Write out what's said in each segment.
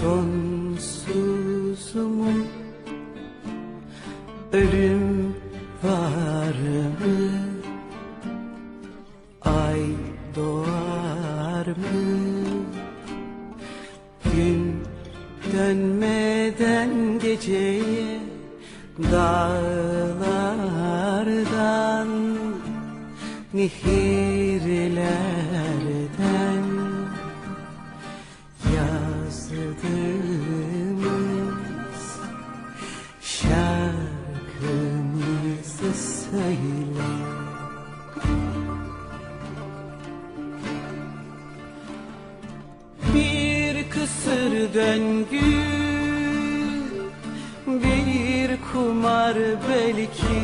Sonsuz mu ölüm var mı? Ay doğar mı? Gün dönmeden geceye dağlardan nehirlerden döngü Bir kumar belki.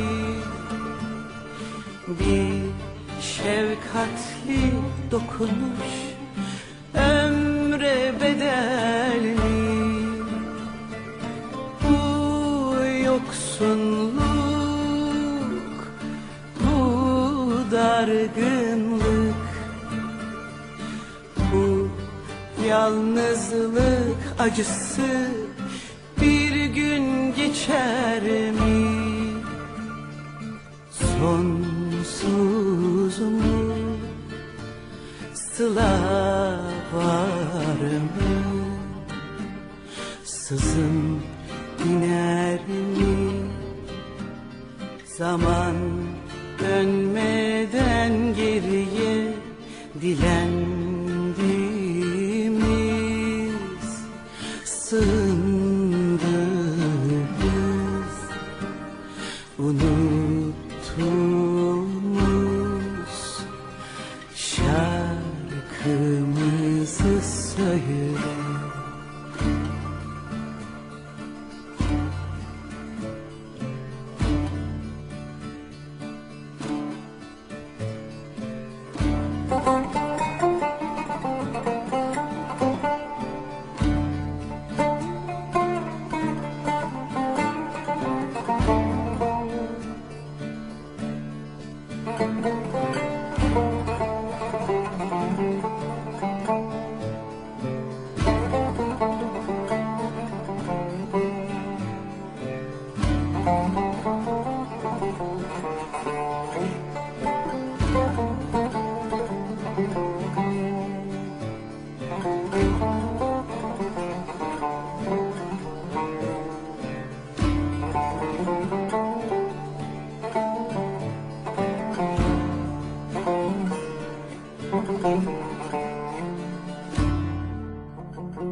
Bir şefkatli dokunuş Ömre bedelli. Bu yoksunluk Bu dargınlık yalnızlık acısı bir gün geçer mi? Sonsuz mu? Sıla var mı? Sızın iner mi? Zaman dönmeden geriye dilendiğimiz sığındığımız unuttuğumuz şarkımızı söyle.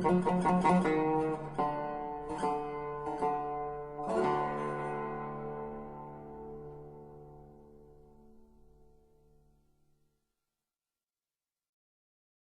Música